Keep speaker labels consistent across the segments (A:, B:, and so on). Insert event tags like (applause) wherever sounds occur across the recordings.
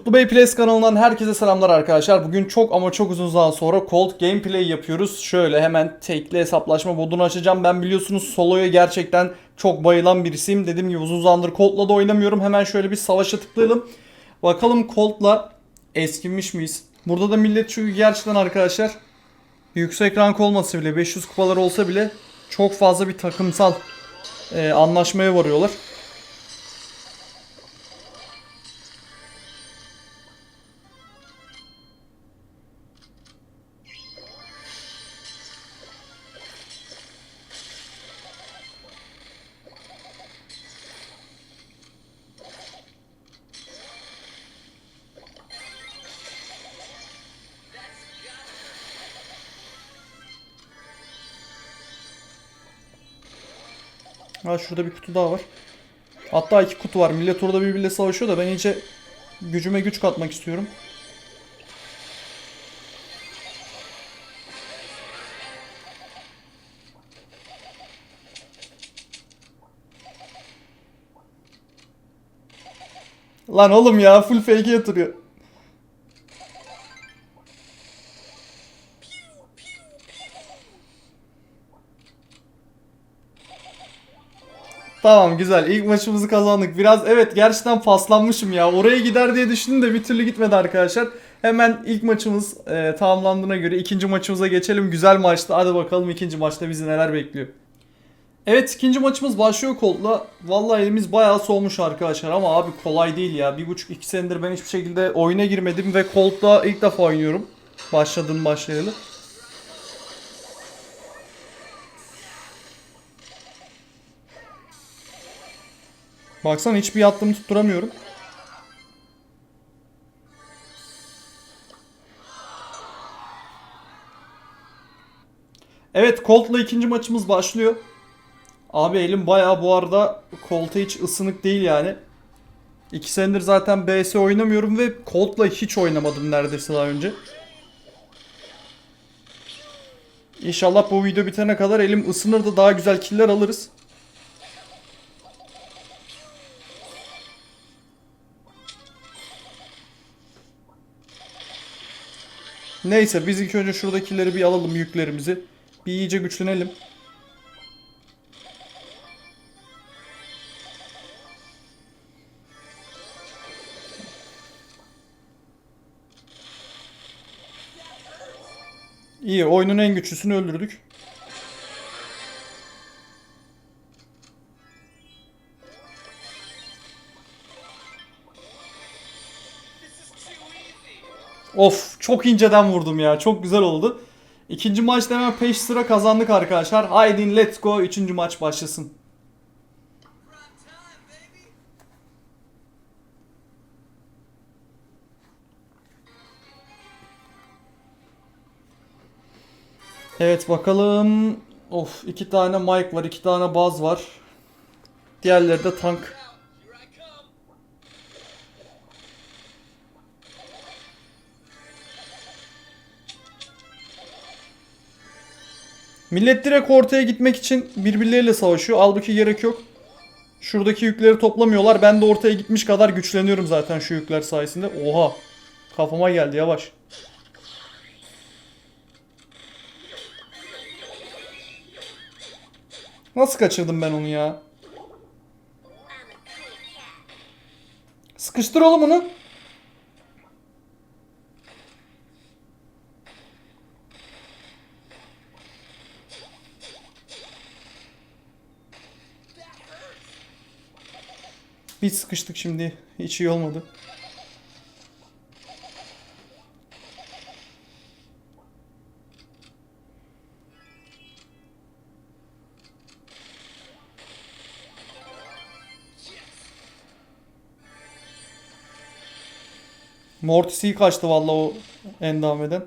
A: Kutlu Bey Plays kanalından herkese selamlar arkadaşlar. Bugün çok ama çok uzun zaman sonra Cold Gameplay yapıyoruz. Şöyle hemen tekli hesaplaşma modunu açacağım. Ben biliyorsunuz soloya gerçekten çok bayılan birisiyim. Dediğim gibi uzun zamandır Cold'la da oynamıyorum. Hemen şöyle bir savaşa tıklayalım. Bakalım Cold'la eskimiş miyiz? Burada da millet çünkü gerçekten arkadaşlar yüksek rank olmasa bile 500 kupalar olsa bile çok fazla bir takımsal e, anlaşmaya varıyorlar. Ha şurada bir kutu daha var. Hatta iki kutu var. Millet orada birbiriyle savaşıyor da ben iyice gücüme güç katmak istiyorum. Lan oğlum ya full fake yatırıyor. Tamam güzel. İlk maçımızı kazandık. Biraz evet gerçekten paslanmışım ya. Oraya gider diye düşündüm de bir türlü gitmedi arkadaşlar. Hemen ilk maçımız e, tamamlandığına göre ikinci maçımıza geçelim. Güzel maçtı. Hadi bakalım ikinci maçta bizi neler bekliyor. Evet ikinci maçımız başlıyor Colt'la. Vallahi elimiz bayağı soğumuş arkadaşlar ama abi kolay değil ya. Bir buçuk iki senedir ben hiçbir şekilde oyuna girmedim ve Colt'la ilk defa oynuyorum. Başladım başlayalı. Baksana hiçbir yattığımı tutturamıyorum. Evet Colt'la ikinci maçımız başlıyor. Abi elim bayağı bu arada Colt'a hiç ısınık değil yani. İki senedir zaten BS oynamıyorum ve Colt'la hiç oynamadım neredeyse daha önce. İnşallah bu video bitene kadar elim ısınır da daha güzel killer alırız. Neyse biz ilk önce şuradakileri bir alalım yüklerimizi. Bir iyice güçlenelim. İyi oyunun en güçlüsünü öldürdük. Of çok inceden vurdum ya. Çok güzel oldu. İkinci maçta hemen peş sıra kazandık arkadaşlar. Haydi let's go. Üçüncü maç başlasın. Evet bakalım. Of iki tane mic var. iki tane baz var. Diğerleri de tank. Millet direkt ortaya gitmek için birbirleriyle savaşıyor. Halbuki gerek yok. Şuradaki yükleri toplamıyorlar. Ben de ortaya gitmiş kadar güçleniyorum zaten şu yükler sayesinde. Oha. Kafama geldi yavaş. Nasıl kaçırdım ben onu ya? Sıkıştır oğlum onu. Bir sıkıştık şimdi. Hiç iyi olmadı. Mortis iyi kaçtı valla o endameden.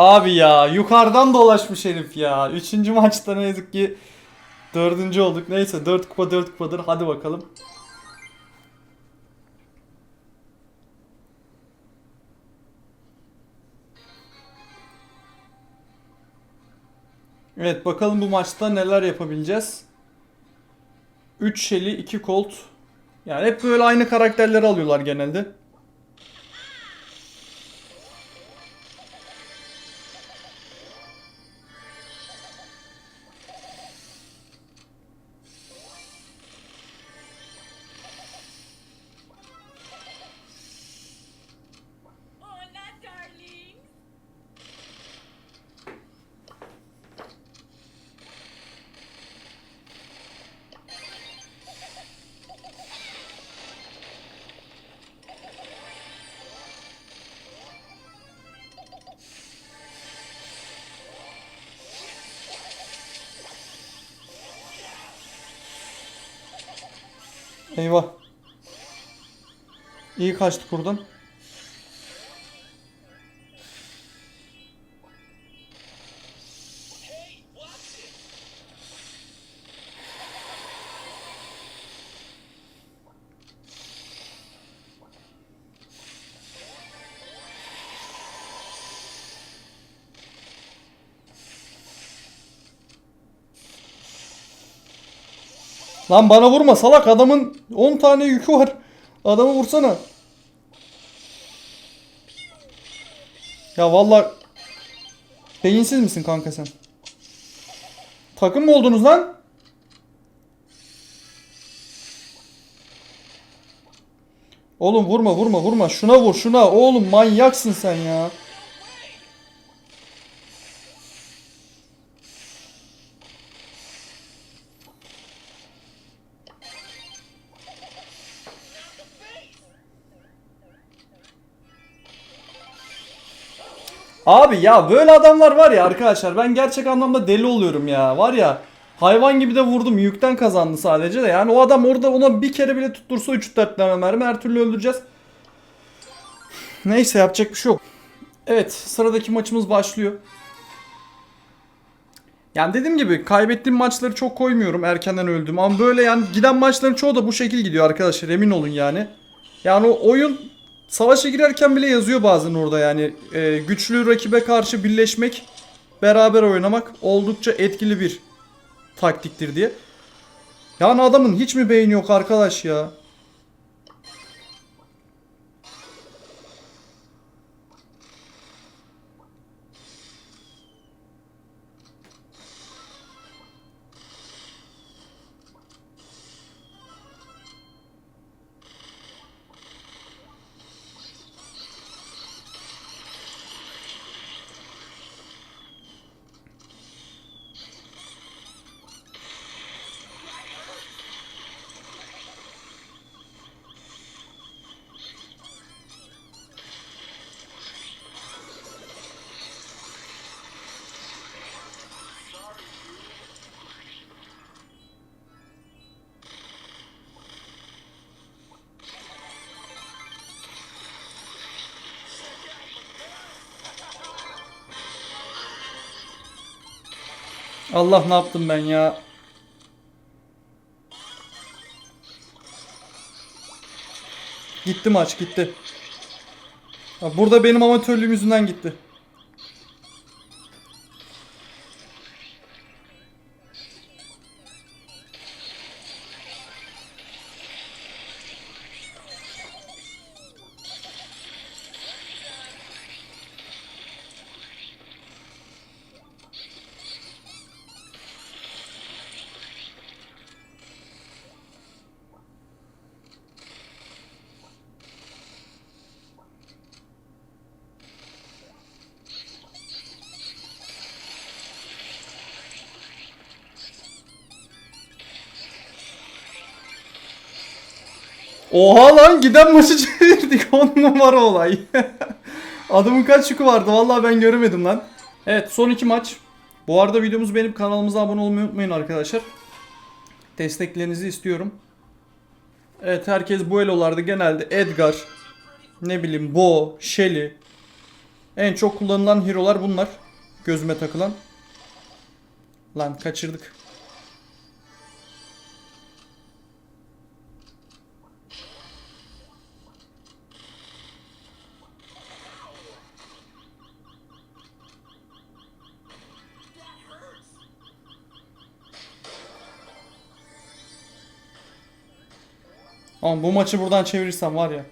A: Abi ya yukarıdan dolaşmış herif ya. Üçüncü maçta ne yazık ki dördüncü olduk. Neyse dört kupa dört kupadır. Hadi bakalım. Evet bakalım bu maçta neler yapabileceğiz. 3 Shelly 2 Colt. Yani hep böyle aynı karakterleri alıyorlar genelde. Eyvah. İyi kaçtık buradan. Lan bana vurma salak adamın 10 tane yükü var. Adamı vursana. Ya valla beyinsiz misin kanka sen? Takım mı oldunuz lan? Oğlum vurma vurma vurma şuna vur şuna oğlum manyaksın sen ya. Abi ya böyle adamlar var ya arkadaşlar ben gerçek anlamda deli oluyorum ya var ya hayvan gibi de vurdum yükten kazandı sadece de yani o adam orada ona bir kere bile tuttursa 3 4 tane mermi her türlü öldüreceğiz. Neyse yapacak bir şey yok. Evet sıradaki maçımız başlıyor. Yani dediğim gibi kaybettiğim maçları çok koymuyorum erkenden öldüm ama böyle yani giden maçların çoğu da bu şekil gidiyor arkadaşlar emin olun yani. Yani o oyun savaşa girerken bile yazıyor bazen orada yani e, güçlü rakibe karşı birleşmek, beraber oynamak oldukça etkili bir taktiktir diye. Yani adamın hiç mi beyni yok arkadaş ya? Allah ne yaptım ben ya? Gitti maç gitti. Burada benim amatörlüğüm yüzünden gitti. Oha lan giden maçı (laughs) çevirdik 10 numara olay. (laughs) Adamın kaç yükü vardı vallahi ben göremedim lan. Evet son iki maç. Bu arada videomuzu beğenip kanalımıza abone olmayı unutmayın arkadaşlar. Desteklerinizi istiyorum. Evet herkes bu elolarda genelde Edgar, ne bileyim Bo, Shelly. En çok kullanılan hero'lar bunlar. Gözüme takılan. Lan kaçırdık. Ama bu maçı buradan çevirirsem var ya.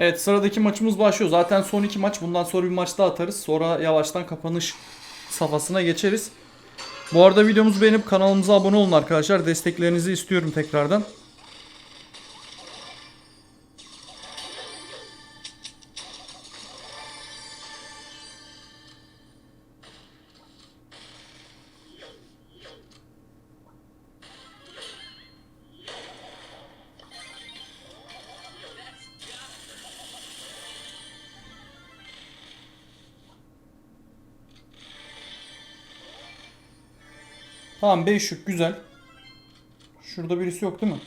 A: Evet sıradaki maçımız başlıyor. Zaten son iki maç. Bundan sonra bir maç daha atarız. Sonra yavaştan kapanış safhasına geçeriz. Bu arada videomuzu beğenip kanalımıza abone olun arkadaşlar. Desteklerinizi istiyorum tekrardan. Tamam 5 yük güzel. Şurada birisi yok değil mi?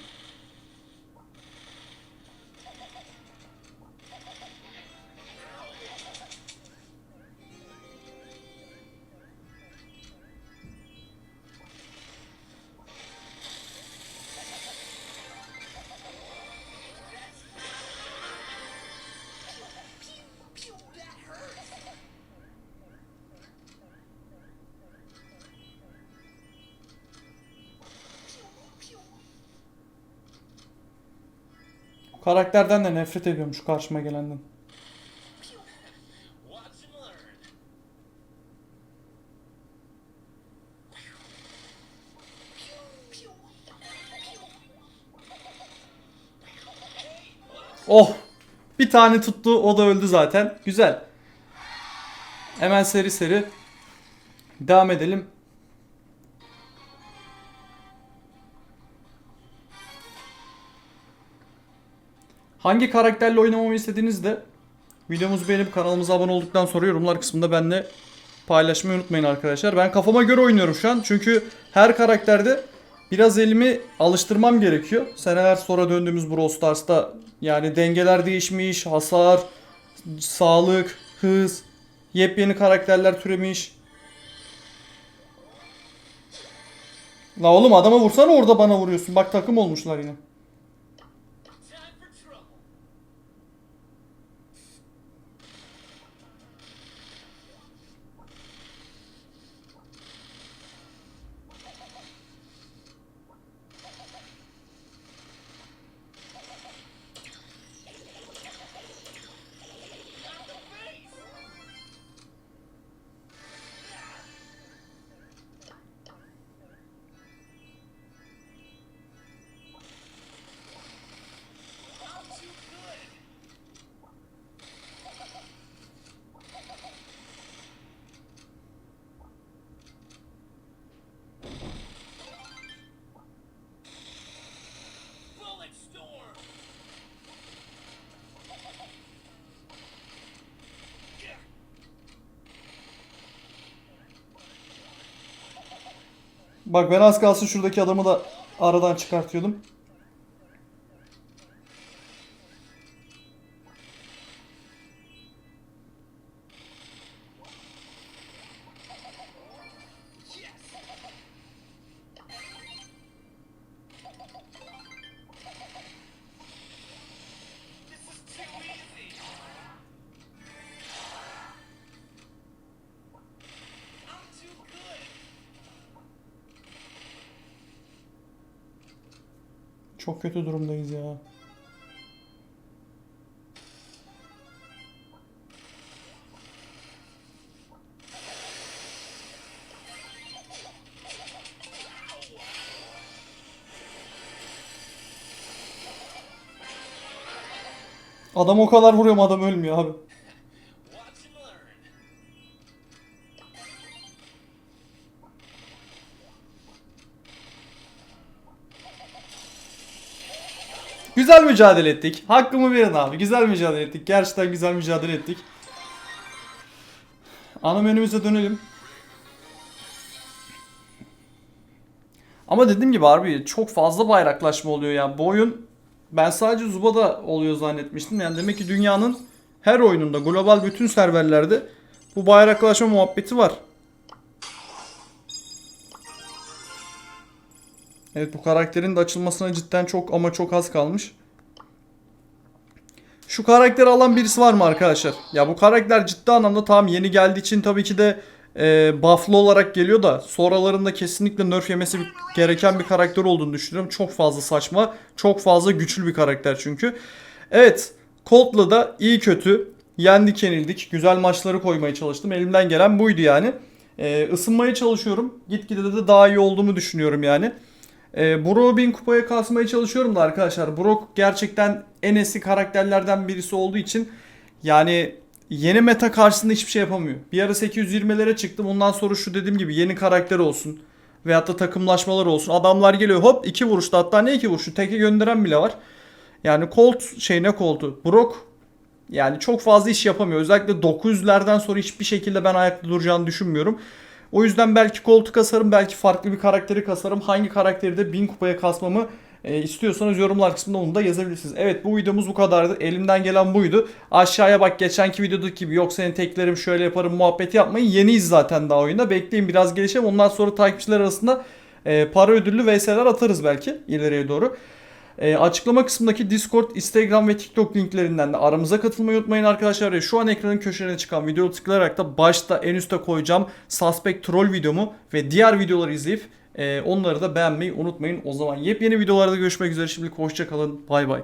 A: Karakterden de nefret ediyorum şu karşıma gelenden. Oh! Bir tane tuttu o da öldü zaten. Güzel. Hemen seri seri devam edelim. Hangi karakterle oynamamı istediğinizi de videomuzu beğenip kanalımıza abone olduktan sonra yorumlar kısmında benimle paylaşmayı unutmayın arkadaşlar. Ben kafama göre oynuyorum şu an. Çünkü her karakterde biraz elimi alıştırmam gerekiyor. Seneler sonra döndüğümüz Brawl Stars'ta yani dengeler değişmiş, hasar, sağlık, hız, yepyeni karakterler türemiş. La oğlum adama vursana orada bana vuruyorsun. Bak takım olmuşlar yine. Bak ben az kalsın şuradaki adamı da aradan çıkartıyordum. Çok kötü durumdayız ya. Adam o kadar vuruyorum adam ölmüyor abi. Güzel mücadele ettik. Hakkımı verin abi. Güzel mücadele ettik. Gerçekten güzel mücadele ettik. Ana menümüze dönelim. Ama dediğim gibi abi çok fazla bayraklaşma oluyor yani. Bu oyun ben sadece Zuba'da oluyor zannetmiştim. Yani demek ki dünyanın her oyununda, global bütün serverlerde bu bayraklaşma muhabbeti var. Evet bu karakterin de açılmasına cidden çok ama çok az kalmış. Şu karakteri alan birisi var mı arkadaşlar? Ya bu karakter ciddi anlamda tamam yeni geldiği için tabii ki de e, buff'lı olarak geliyor da sonralarında kesinlikle nerf yemesi gereken bir karakter olduğunu düşünüyorum. Çok fazla saçma, çok fazla güçlü bir karakter çünkü. Evet, Colt'la da iyi kötü yendik yenildik. Güzel maçları koymaya çalıştım. Elimden gelen buydu yani. E, ısınmaya çalışıyorum. Gitgide de daha iyi olduğumu düşünüyorum yani. E, Brock'u 1000 kupaya kasmaya çalışıyorum da arkadaşlar. Brock gerçekten en eski karakterlerden birisi olduğu için yani yeni meta karşısında hiçbir şey yapamıyor. Bir ara 820'lere çıktım. Ondan sonra şu dediğim gibi yeni karakter olsun. Veyahut da takımlaşmalar olsun. Adamlar geliyor hop iki vuruşta hatta ne iki vuruşu teke gönderen bile var. Yani Colt şey ne Colt'u? Brock yani çok fazla iş yapamıyor. Özellikle 900'lerden sonra hiçbir şekilde ben ayakta duracağını düşünmüyorum. O yüzden belki koltuk kasarım, belki farklı bir karakteri kasarım. Hangi karakteri de 1000 kupaya kasmamı e, istiyorsanız yorumlar kısmında onu da yazabilirsiniz. Evet bu videomuz bu kadardı. Elimden gelen buydu. Aşağıya bak geçenki videodaki gibi yok seni teklerim şöyle yaparım muhabbeti yapmayın. Yeniyiz zaten daha oyunda. Bekleyin biraz gelişelim. Ondan sonra takipçiler arasında e, para ödüllü VS'ler atarız belki ileriye doğru. E, açıklama kısmındaki Discord, Instagram ve TikTok linklerinden de aramıza katılmayı unutmayın arkadaşlar. Ve şu an ekranın köşelerine çıkan videoyu tıklayarak da başta en üste koyacağım Suspect Troll videomu ve diğer videoları izleyip e, onları da beğenmeyi unutmayın. O zaman yepyeni videolarda görüşmek üzere. Şimdilik hoşçakalın. Bay bay.